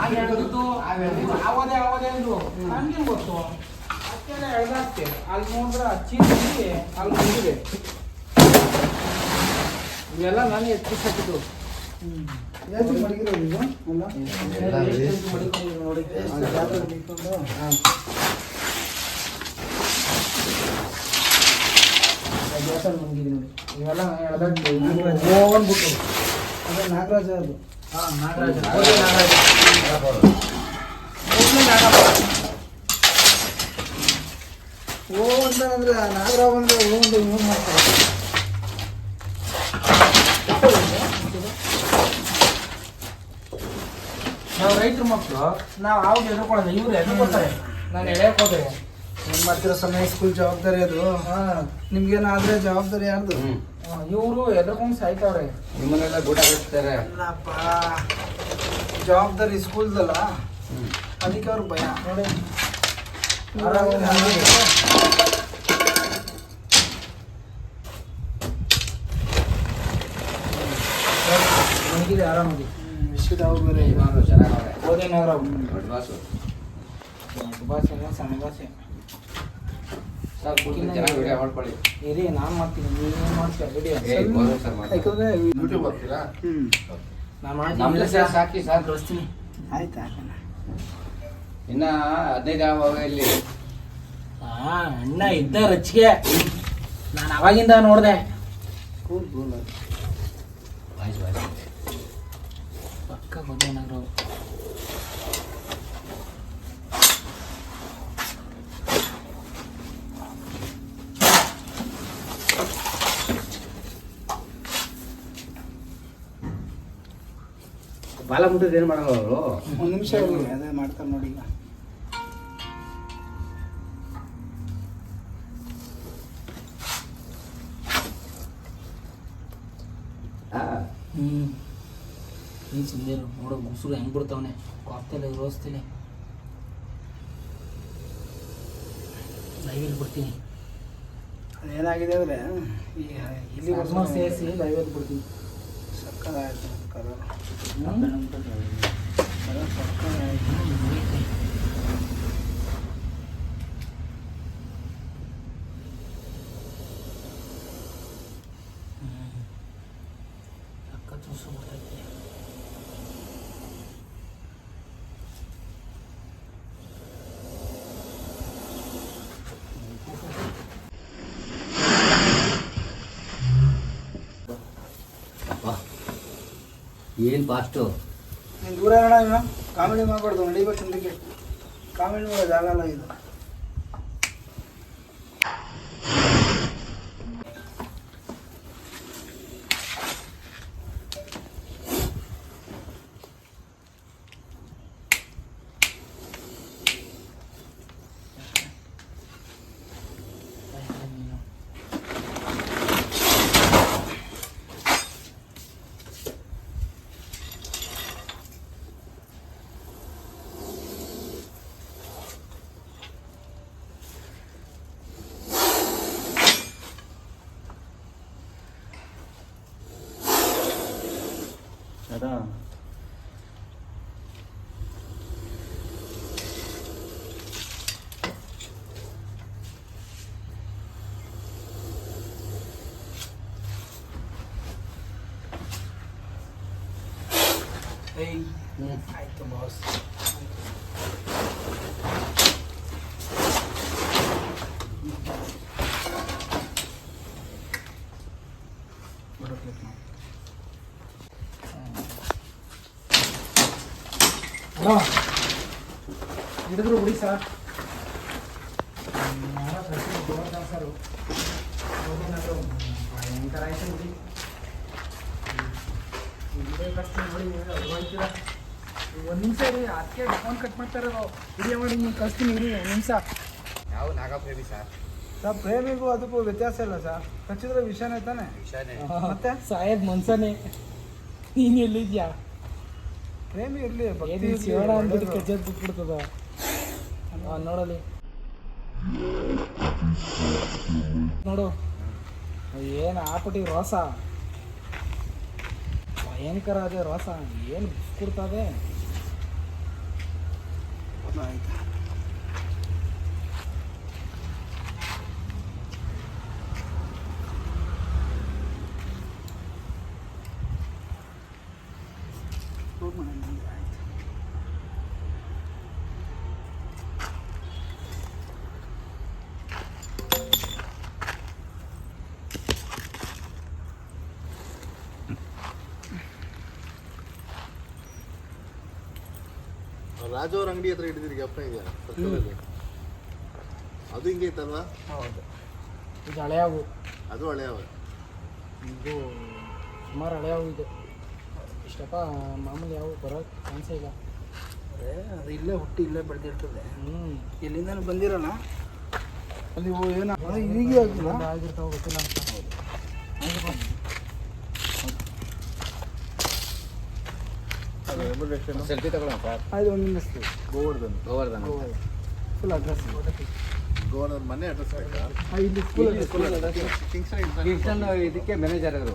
ಆಗ ಅವರು ಆವದೇ ಆವದೇ ಇದು. ಗೊತ್ತು? ಎಳ್ದಷ್ಟೇ ಅಲ್ಲಿ ನೋಡಿದ್ರೆ ಹಚ್ಚಿ ಅಲ್ಲಿ ಮುಗಿದೆ ಇವೆಲ್ಲ ನಾನು ಎತ್ತಿಸಾಕಿದ್ದು ಎಷ್ಟು ಮಡಗಿರೋದು ಈಗ ಎಲ್ಲ ನೋಡಿ? ಆ ಜಾತ್ರೆ ಮುಗಿದಿ ನೋಡಿ. ಇವೆಲ್ಲ ನಾಗರಾಜ. ಹೋಗ್ಬಿಟ್ಟು. ಅದೇ ನಾಗರಾಜ ಅದು. ಹಾ ನಾಗರಾಜ. ಓ ನಾಗರಾಜ. ಓ ಅಂತಂದ್ರೆ ನಾಗರಾವ್ ಅಂದ್ರೆ ಓ ಅಂತ ಯೂಸ್ ಮಾಡ್ತಾರೆ. ನಾವು ರೈತರ ಮಕ್ಕಳು ನಾವು ಆವಾಗ ಎದುರ್ಕೊಳ್ಳೋದು ಇವ್ರು ಎದುರ್ಕೊಳ್ತಾರೆ. ನಾನು ಎಳೆಯಕ್ಕೆ ಹೋದ್ರೆ ಏನ್ ಮಾಡ್ತೀರಾ ಸಮಯ ಸ್ಕೂಲ್ ಜವಾಬ್ದಾರಿ ಅದು? ನಿಮ್ಗೇನಾದ್ರೆ ಜವಾಬ್ದಾರಿ ಯಾರ್ದು? ಇವರು ಎದುರ್ಕೊಂಡು ಸಾಯ್ತಾವ್ರೆ ನಿಮ್ಮನ್ನೆಲ್ಲ ಗೂಟ ಕಟ್ತಾರೆ ಅಲ್ಲಪ್ಪ. ಜವಾಬ್ದಾರಿ ಸ್ಕೂಲ್ದಲ್ಲ ಅದಕ್ಕೆ ಅವ್ರ ಭಯ. ನೋಡಿ. ಆರಾಮಾಗಿ ಆರಾಮಾಗಿ. ವಿಶ್ವದ ಬೇರೆ ಈಗ. ಇವಾಗ ಚೆನ್ನಾಗವ್ರೆ ಓದೇ ನಗರ ದೊಡ್ಡ ಬಾಸು ಭಾಷೆ ಸಣ್ಣ ಭಾಷೆ ಸರ್ ಕೂತ್ಕೊಂಡು ಚೆನ್ನಾಗಿ ವಿಡಿಯೋ ಮಾಡ್ಕೊಳ್ಳಿ. ಇರಿ ನಾನು ಮಾಡ್ತೀನಿ. ನೀವೇನು ಮಾಡ್ತೀಯ ವಿಡಿಯೋ ಸಾಕಿ ಸರ್. ಕಳಿಸ್ತೀನಿ ಆಯ್ತು? ಹಾಕೋಣ ಇನ್ನ ಹದಿನೈದು ಆವಾಗ ಇಲ್ಲಿ. ಅಣ್ಣ ಇದ್ದ ರಚಿಗೆ ನಾನು ಅವಾಗಿಂದ ನೋಡಿದೆ. ಕೂಲ್ ಕೂಲ್ ವಾಯ್ಸ್ ಏನಾದರೂ ಬಾಲ ಮುಟ್ಟಿದ್ರೆ ಏನು ಮಾಡಲ್ಲ ಅವರು? ಒಂದು ನಿಮಿಷ ಅದೇ ಮಾಡ್ತಾರೆ ನೋಡಿ ಈಗ. ಸುಂದೇರು ನೋಡೋ ಮುಸುರು ಹೆಂಗೆ ಬಿಡ್ತಾವನೆ. ಕಾಪ್ತಲೆ ರೋಸ್ತೀನಿ ಲೈವಲ್ಲಿ ಬಿಡ್ತೀನಿ. ಅದೇನಾಗಿದೆ ಅಂದರೆ ಈ ಇಲ್ಲಿ ಹೊಸ ಸೇರಿಸಿ ಲೈವಲ್ಲಿ ಬಿಡ್ತೀನಿ. ಸರ್ಕಾರ ಕಲರ್ ಹ್ಮ್? ಕಲರ್ ಮುಸುರು ಬಿಡ್ತೈತೆ ಏನು ಫಾಸ್ಟು ನೀನು ದೂರ ಇರೋಣ ಕಾಮಿಡಿ ಮಾಡಬಾರ್ದು ನಡಿಬೇಕು ಕಾಮಿಡಿ ಮಾಡೋದು ಆಗಲ್ಲ ಇದು ಅದಾ ಏಯ್ ಆಯ್ತು ಬಾಸ್ ಹಿಡಿದ್ರು ಬಿಡಿ ಸರ್ ಭಯಂಕರ ಆಯ್ತು ಬಿಡಿ ಇಲ್ಲೇ ಕಷ್ಟ ನೋಡಿ ಅಡ್ವಾಂಟಿರ ಒಂದು ನಿಮಿಷ ಇರಿ. ಅದಕ್ಕೆ ಫೋನ್ ಕಟ್ ಮಾಡ್ತಾರೋ ವಿಡಿಯೋ ಮಾಡಿ ನೀವು ಕಳಿಸ್ತೀನಿ ಇರಿ ಒಂದು ನಿಮಿಷ. ಯಾವ ನಾಗಪ್ರೇಮಿ ಸರ್ ಸರ್ ಪ್ರೇಮಿಗೂ ಅದಕ್ಕೂ ವ್ಯತ್ಯಾಸ ಇಲ್ಲ ಸರ್ ಕಚ್ಚಿದ್ರೆ ವಿಷಯನೇ ತಾನೆ? ವಿಷಯನೇ ಮತ್ತೆ? ಸಾಯದ್ ಮನ್ಸನೇ. ನೀನು ಎಲ್ಲಿದ್ಯಾ? ಪ್ರೇಮಿ ಇರಲಿ ಏನ್ ಶಿವಣ ಅಂದ್ಬಿಟ್ಟು ಕಜ್ಜದ್ ಬಿಟ್ಬಿಡ್ತದ. ನೋಡಲಿ. ನೋಡು ಏನು ಆಪಟಿ ರೋಸ? ಭಯಂಕರ ಅದೇ ರಸ ಏನು ಬಿಸ್ಕೊಡ್ತದೆ? ಆಯ್ತು ಹೋಗ್ಬಿಡೋಣ ಹಂಗೆ, ಆಯ್ತು. ರಾಜು ಅವ್ರ ಅಂಗಡಿ ಹತ್ರ ಹಿಡಿದಿರಿ ಗಪ್ಪ ಇದೆಯಾ ಅದು ಹಿಂಗೆ ಇತ್ತಲ್ವಾ ಹೌದು. ಇದು ಹಳೆಯವು. ಅದು ಹಳೆಯವ. ಇದು ಸುಮಾರು ಹಳೆಯವು ಇದು. ಇಷ್ಟಪ್ಪ ಮಾಮೂಲಿ ಯಾವ ಬರೋ ಚಾನ್ಸೇ ಇಲ್ಲ. ಅದೇ ಅದು ಇಲ್ಲೇ ಹುಟ್ಟಿ ಇಲ್ಲೇ ಬೆಳೆದಿರ್ತದೆ. ಹ್ಞೂ ಎಲ್ಲಿಂದನೂ ಬಂದಿರಲ್ಲ. ಅಲ್ಲಿ ಓ ಏನೋ? ಹೀಗೆ ಆಗಿಲ್ಲ. ಆಗಿರ್ತಾವೆ ಗೊತ್ತಿಲ್ಲ ಅಂತ. ಸೆಲ್ಫಿ ತಗೊಳ್ಳೋಣ ಸರ್. ಅದು ಒಂದು ನಿಲ್ಲಿಸ್ತೀವಿ ಗೋವರ್ಧನ್. ಗೋವರ್ಧನ್ ಫುಲ್ ಅಡ್ರೆಸ್ ಗೋವರ್ಧನ್ ಮನೆ ಅಡ್ರೆಸ್ ಬೇಕಾ? ಇಲ್ಲಿ ಸ್ಕೂಲ್ ಕಿಂಗ್ಸ್ಟನ್ ಇದಕ್ಕೆ ಮ್ಯಾನೇಜರ್ ಅವರು.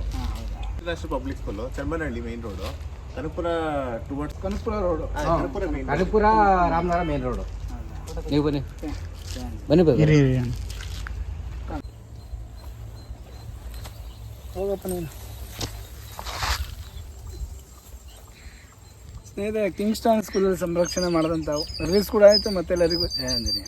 International public school Charmanahalli main road Kanakapura towards Kanakapura road Kanakapura main Kanakapura Ramanagara main road ನೀವು ಬನ್ನಿ. ಬನ್ನಿ ಬನ್ನಿ. ಹೋಗಪ್ಪ ನೀನು. ಸ್ನೇಹಿತರೆ ಕಿಂಗ್ಸ್ಟಾನ್ ಸ್ಕೂಲಲ್ಲಿ ಸಂರಕ್ಷಣೆ ಮಾಡಿದಂಥವು. ರಿಲೀಸ್ ಕೂಡ ಆಯಿತು ಮತ್ತೆ ಎಲ್ಲರಿಗೂ ಏ ಅಂದಿನಿ